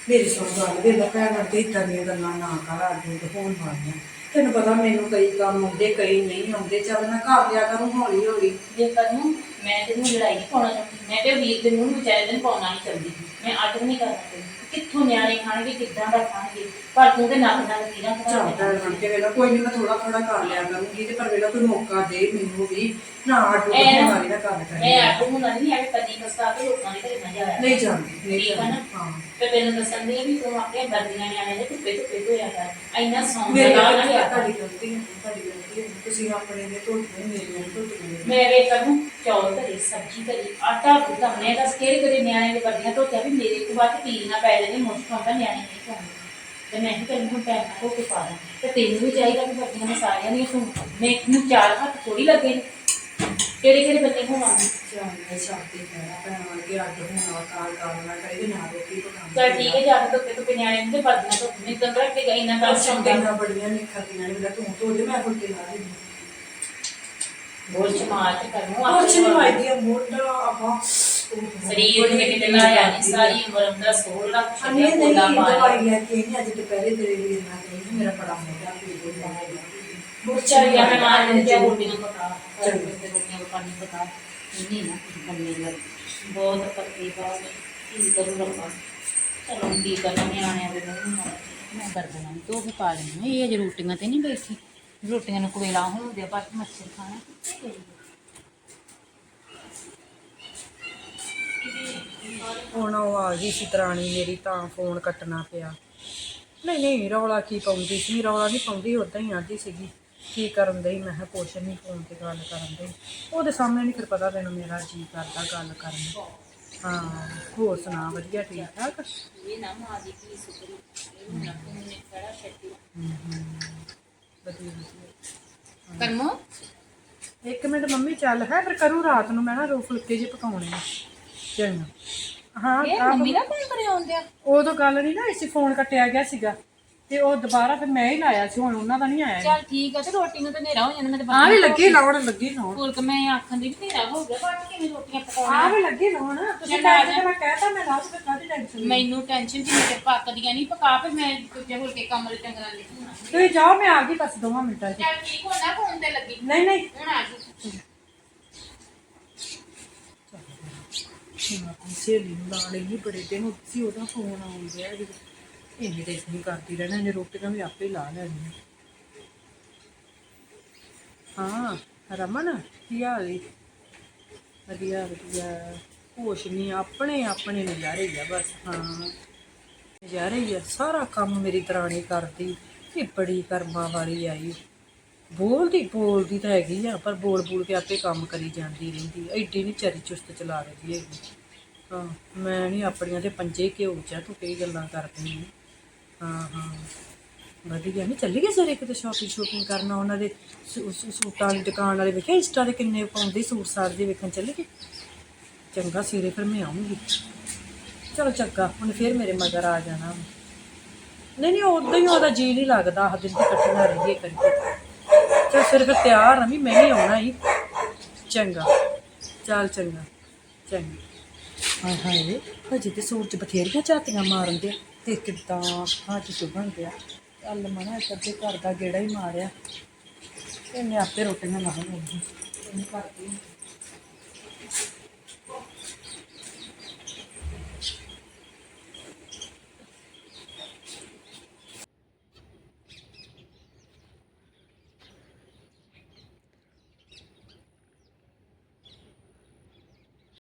ਮੇਰੀ ਸੁਣ ਗੱਲ ਵੇ ਭੈਣਾਂ ਤੇ ਇਦਾਂ ਦੀਆਂ ਗੱਲਾਂ ਨਾ ਕਰ ਅੱਗੇ ਤੇ ਹੋਣ ਵਾਲੀਆਂ। ਤੈਨੂੰ ਪਤਾ ਮੈਨੂੰ ਕਈ ਕੰਮ ਆਉਂਦੇ, ਕਈ ਨਹੀਂ ਆਉਂਦੇ, ਚੱਲ ਮੈਂ ਘਰ ਲਿਆ ਕਰੂੰ ਹੌਲੀ ਹੌਲੀ ਜੇ ਕਰੂੰ ਮੈਂ ਤੈਨੂੰ ਲੜਾਈ ਨਹੀਂ ਪਾਉਣਾ ਚਾਹੁੰਦੀ। ਮੈਂ ਤੇ ਵੀਰ ਦੇ ਮੂੰਹ ਨੂੰ ਵਿਚਾਰੇ ਦਿਨ ਪਾਉਣਾ ਨਹੀਂ ਚਾਹੁੰਦੀ। ਮੈਂ ਅੱਡ ਵੀ ਨਹੀਂ ਕਰਨਾ ਚਾਹੁੰਦੀ ਕਿੱਥੋਂ ਨਿਆਣੇ ਖਾਣਗੇ ਕਿੱਦਾਂ ਦਾ ਖਾਣਗੇ? ਪਰ ਤੂੰ ਤੇ ਨੱਕ ਨਾਲ ਤੀਰਾਂ ਚੱਲ ਖੜਾ ਭੈਣ ਬਣ ਕੇ ਵੇਲਾ ਕੋਈ ਨਹੀਂ ਮੈਂ ਥੋੜਾ ਥੋੜਾ ਕਰ ਲਿਆ ਕਰੂੰਗੀ ਤੇ ਪਰ ਵੇਲਾ ਤੂੰ ਮੌਕਾ ਦੇ ਮੈਨੂੰ ਵੀ। ਨਾ ਆਟੋ ਨਾ- ਵਾਲੀ ਨਾ ਗੱਲ ਕਰੀ ਮੈਂ ਅੱਡ ਨੂੰ ਨਹੀਂ ਆਵੇ ਕਦੀ ਕਸਤਾ ਕੇ ਲੋਕਾਂ ਦੇ ਘਰੇ ਨਾ ਜਾਇਆ ਨਹੀਂ ਜਾਂਦੀ ਨਹੀਂ? ਜਾਂਦੀ ਹਾਂ। ਤੇ ਤੈਨੂੰ ਦੱਸਣ ਦੀ ਵੀ ਤੂੰ ਆਪਣੇ ਵਰਦੀਆਂ ਨਿਆਣੇ ਦੇ ਧੁੱਪੇ ਧੁੱਪੇ ਧੋਇਆ ਕਰ। ਇੰਨਾ ਸੌਂ ਮੇਰੇ ਦਾ ਨਾਲ ਨਾ ਲਿਆ ਕਰ ਤੁਹਾਡੀ ਗਲਤੀ ਹੈ ਤੁਹਾਡੀ ਗਲਤੀ ਹੈ। ਤੁਸੀਂ ਆਪਣੇ ਦੇ ਧੋਤੇ ਮੇਰੇ ਨਾਲ ਧੋਤੇ ਮੈਂ ਵੇ ਕਰੂੰ ਚੌਲ ਧਰੇ ਸਬਜ਼ੀ ਧਰੀ ਆਟਾ ਗੁੱਦਾ। ਮੈਂ ਦੱਸ ਕਿਹੜੇ ਕਿਹੜੇ ਨਿਆਣੇ ਦੇ ਵਰਦੀਆਂ ਧੋਤਿਆ ਵੀ ਮੇਰੇ ਤੋਂ ਬਾਅਦ ਪੀਲ ਨਾ ਪੈ ਜਾਣੀ ਆਉਂਦਾ ਨਿਆਣੇ ਨਹੀਂ ਖਾਂਦੇ ਤੇ ਮੈਂ ਹੀ ਤੈਨੂੰ ਹੁਣ ਟਾਈਮ ਨਾਲ ਧੋ ਕੇ ਪਾ ਦਾਂ ਤੇ ਤੈਨੂੰ ਵੀ ਚਾਹੀਦਾ ਕਿ ਵਰਦੀਆਂ ਨੇ ਸਾਰਿਆਂ ਦੀਆਂ ਤੂੰ ਮੈਂ ਨੂੰ ਚਾਰ ਹੱਥ ਥੋੜੀ ਲੱਗੇ ਨੇ। ਕਿਹੜੇ ਕਿਹੜੇ ਬੰਦੇ ਹੋਵਾਂਗੇ ਚਾਹੇ ਸ਼ਾਦੀ ਕਰਾ ਭੈਣਾਂ ਕੇ ਅੱਡ ਹੋਣਾ ਕਾਲ ਕਰਨਾ ਕਰੇ ਨਾ ਰੋਟੀ ਪਕਾਉਣੀ ਚਲ ਠੀਕ ਹੈ ਜਾ ਕੇ ਧੁੱਪੇ ਧੁੱਪੇ ਨਿਆਣੇ ਦੇ ਵਰਦੀਆਂ ਧੋ ਮੈਂ ਤਾਂ ਰੱਖ ਕੇ ਗਈ ਨਾ ਕਰ ਸ਼ੌਂਕਾਂ ਨਾਲ ਬੜੀਆਂ ਨਿਖਰਦੀਆਂ ਨੇ ਮੇਰਾ ਤੂੰ ਧੋ ਦੇ ਮੈਂ ਫੁਲਕੇ ਲਾ ਦੇ ਬੋਲ ਚਮਾਰ ਤੇ ਕਰੂੰ ਹੋਰ ਚ ਨਹੀਂ ਵਾਈਦੀ ਆ ਮੋਢਾ ਆਪਾਂ ਸਰੀਰ ਨੂੰ ਕਿਤੇ ਲਾਇਆ ਨਹੀਂ ਸਾਰੀ ਉਮਰ ਦਾ ਸੋਲ ਰੱਖ ਅਨੇ ਛੱਡਿਆ ਨਹੀਂ ਕੋਲਾ ਮਾਰਿਆ। ਦਵਾਈ ਲੈ ਕੇ ਨਹੀਂ ਅੱਜ ਦੁਪਹਿਰੇ ਤੇਰੇ ਵੀਰ ਨਾਲ ਗਈ ਮੇਰਾ ਬੜਾ ਮੋਢਾ ਪੀੜ ਹੋ ਰਿਹਾ ਰੋਟੀਆਂ ਪਕਾ ਚੱਲ। ਚੱਲ ਰੋਟੀਆਂ ਪਕਾਣੀ ਪਕਾ। ਨਹੀਂ ਨਾ ਬੰਨੇ ਲੱਗ ਬਹੁਤ ਪੱਕੀ ਬਾਤ ਕੀ ਕਰੂ ਰੱਬਾ ਚਲੋ ਕੀ ਕਰਨਾ ਨਿਆਣਿਆਂ ਦੇ ਨੂੰ ਮੈਂ ਕਰ ਦੇਣਾ ਤੂੰ ਵੀ ਪਾ ਲੈਣੀ ਇਹ ਜੇ ਰੋਟੀਆਂ ਤੇ ਨਹੀਂ ਬੈਠੀ। ਰੋਟੀਆਂ ਨੂੰ ਕੋਵੇਲਾ ਪਰ ਮੱਛਰ ਖਾਣਾ? ਹੁਣ ਉਹ ਆ ਗਈ ਸੀ ਤਰਾਣੀ ਮੇਰੀ ਤਾਂ ਫੋਨ ਕੱਟਣਾ ਪਿਆ। ਨਹੀਂ ਨਹੀਂ ਰੌਲਾ ਕੀ ਪਾਉਂਦੀ ਸੀ? ਰੌਲਾ ਨਹੀਂ ਪਾਉਂਦੀ ਉਦਾਂ ਹੀ ਆਂਦੀ ਸੀਗੀ। ਕੀ ਕਰਨ ਦਈ ਮੈਂ ਕਿਹਾ ਕੁਛ ਨਹੀਂ ਫੋਨ ਤੇ ਗੱਲ ਕਰਨ ਦਈ ਉਹਦੇ ਸਾਹਮਣੇ ਨਹੀਂ ਫਿਰ ਪਤਾ ਤੈਨੂੰ ਮੇਰਾ ਜੀ ਕਰਦਾ ਗੱਲ ਕਰਨ। ਨੂੰ। ਹਾਂ ਹੋਰ ਸੁਣਾ ਵਧੀਆ ਠੀਕ ਠਾਕ? ਇਹ ਨਾ ਮਾਂ ਦੀ ਕੀ ਸੁਕਰੀ ਇਹ ਨਾ ਨੇ ਖੜਾ ਛੱਡੀ। ਵਧੀਆ ਵਧੀਆ। ਕਰਮੋ ਇੱਕ ਮਿੰਟ ਮੰਮੀ ਚੱਲ ਹੈ ਫਿਰ ਕਰੂ ਰਾਤ ਨੂੰ ਮੈਂ ਨਾ ਰੋ ਫੁਲਕੇ ਜਿਹੇ ਪਕਾਉਣੇ ਆ। ਚੰਗਾ। ਹਾਂ ਇਹ ਆਹ ਮੰਮੀ ਦਾ ਫੋਨ ਕਰੇ ਆਉਂਦੇ ਆ ਉਦੋਂ ਗੱਲ ਨਹੀਂ ਨਾ ਇਸੇ ਫੋਨ ਕੱਟਿਆ ਗਿਆ ਸੀਗਾ। ਤੇ ਉਹ ਦੁਬਾਰਾ ਫਿਰ ਮੈਂ ਹੀ ਲਾਇਆ ਸੀ ਹੁਣ ਉਹਨਾਂ ਦਾ ਨਹੀਂ ਆਇਆ। ਚੱਲ ਠੀਕ ਆ ਤੇ ਰੋਟੀ ਨੂੰ ਤਾਂ ਹਨੇਰਾ ਹੋ ਜਾਣਾ ਮੈਂ ਤਾਂ ਆ ਵੀ ਲੱਗੀ ਲਾਉਣ ਲੱਗੀ ਲਾਉਣ। ਫੁਲਕ ਮੈਂ ਆਖਣ ਦੀ ਵੀ ਹਨੇਰਾ ਹੋ ਗਿਆ ਬਾਅਦ ਕਿਵੇਂ ਰੋਟੀਆਂ ਪਕਾਉਣੀਆਂ? ਆ ਵੀ ਲੱਗੀ ਲਾਉਣ। ਤੁਸੀਂ ਟੈਨਸ਼ਨ ਮੈਂ ਕਹਿਤਾ ਮੈਂ ਲਾਸ ਤੇ ਕਾਦੀ ਟੈਨਸ਼ਨ ਮੈਨੂੰ ਟੈਨਸ਼ਨ ਜੀ ਮੇਰੇ ਪੱਕਦੀਆਂ ਨਹੀਂ ਪਕਾ ਫਿਰ ਮੈਂ ਦੂਜੇ ਫੁਲਕੇ ਕੰਮ ਦੇ ਟੰਗਰਾਂ ਹੋਣਾ ਤੁਸੀਂ ਜਾਓ ਮੈਂ ਆ ਗਈ ਬਸ ਦੋਵਾਂ ਮਿੰਟਾਂ 'ਚ। ਚੱਲ ਠੀਕ ਹੋਣਾ ਫੋਨ ਤੇ ਲੱਗੀ। ਨਹੀਂ ਨਹੀਂ। ਹੁਣ ਆ ਗਈ। ਸਹੇਲੀ ਨੂੰ ਲਾ ਲਈ ਬੜੇ ਦਿਨ ਹੋ ਸੀ ਉਹਦਾ ਫੋਨ ਆਉਣ ਗਿਆ ਇੰਨੀ ਤੇ ਨਹੀਂ ਕਰਦੀ ਰਹਿਣਾ ਇਹਨੇ ਰੋਟੀਆਂ ਵੀ ਆਪੇ ਲਾ ਲੈਣੀਆਂ। ਹਾਂ ਰਮਨ ਕੀ ਹਾਲ ਈ ਵਧੀਆ ਵਧੀਆ। ਕੁਛ ਨਹੀਂ ਆਪਣੇ ਆਪਣੇ ਨਜ਼ਾਰੇ ਹੀ ਆ ਬਸ ਹਾਂ। ਨਜ਼ਾਰੇ ਹੀ ਆ ਸਾਰਾ ਕੰਮ ਮੇਰੀ ਦਰਾਣੀ ਕਰਦੀ ਇਹ ਬੜੀ ਕਰਮਾਂ ਵਾਲੀ ਆਈ। ਬੋਲਦੀ ਬੋਲਦੀ ਤਾਂ ਹੈਗੀ ਆ ਪਰ ਬੋਲ ਬੋਲ ਕੇ ਆਪੇ ਕੰਮ ਕਰੀ ਜਾਂਦੀ ਰਹਿੰਦੀ ਐਡੀ ਨਹੀਂ ਚਰੀ ਚੁਸਤ ਚਲਾ ਰਹੀ ਹੈਗੀ। ਹਾਂ ਮੈਂ ਨਹੀਂ ਆਪਣੀਆਂ ਦੇ ਪੰਜੇ ਘਿਓ ਚ ਆ, ਤੂੰ ਕਈ ਗੱਲਾਂ ਕਰਦੀ ਹੈ ਹਾਂ ਹਾਂ। ਵਧੀਆ ਨਹੀਂ ਚੱਲੀ ਗਏ ਸਰੇ ਕਿਤੇ ਸ਼ਾਪਿੰਗ ਸ਼ੋਪਿੰਗ ਕਰਨਾ ਉਹਨਾਂ ਦੇ ਸੂ- ਸੂ- ਸੂਟਾਂ ਦੀ ਦੁਕਾਨ ਵਾਲੇ ਵੇਖਿਆ, ਇੰਸਟਾ ਦੇ ਕਿੰਨੇ ਪਾਉਂਦੇ ਸੂਟ ਸਾੜ ਦੇ ਵੇਖਣ ਚੱਲੀ ਗਏ? ਚੰਗਾ ਸਿਰੇ ਫਿਰ ਮੈਂ ਆਉਂਗੀ ਚਲੋ ਚੰਗਾ, ਹੁਣ ਫਿਰ ਮੇਰੇ ਮਗਰ ਆ ਜਾਣਾ ਨਹੀਂ ਨਹੀਂ ਉਦਾਂ ਹੀ ਉਹਦਾ ਜੀ ਨਹੀਂ ਲੱਗਦਾ, ਆਹ ਦਿਨ ਤੇ ਇਕੱਠੀਆਂ ਰਹੀਏ ਕਰਕੇ ਚਲ ਫਿਰ ਫਿਰ ਤਿਆਰ ਆ, ਵੀ ਮੈਂ ਵੀ ਆਉਣਾ ਹੀ ਚੰਗਾ, ਚੱਲ ਚੰਗਾ ਚੰਗਾ। ਹਾਏ ਹਾਏ, ਹਜੇ ਤੇ ਸੂਟ ਚ ਬਥੇਰੀਆਂ ਝਾਤੀਆਂ ਮਾਰਨ ਦੇ ਤੇ ਕਿੱਦਾਂ ਹੱਥ ਚੁਭਣ ਪਿਆ ਚੱਲ ਮਨਾ ਇੱਕ ਅੱਧੇ ਘਰ ਦਾ ਗੇੜਾ ਹੀ ਮਾਰਿਆ। ਇਹਨੇ ਆਪੇ ਰੋਟੀਆਂ ਲਾ ਲੈਣੀਆਂ ਇਹਨੇ ਕਰਦੀ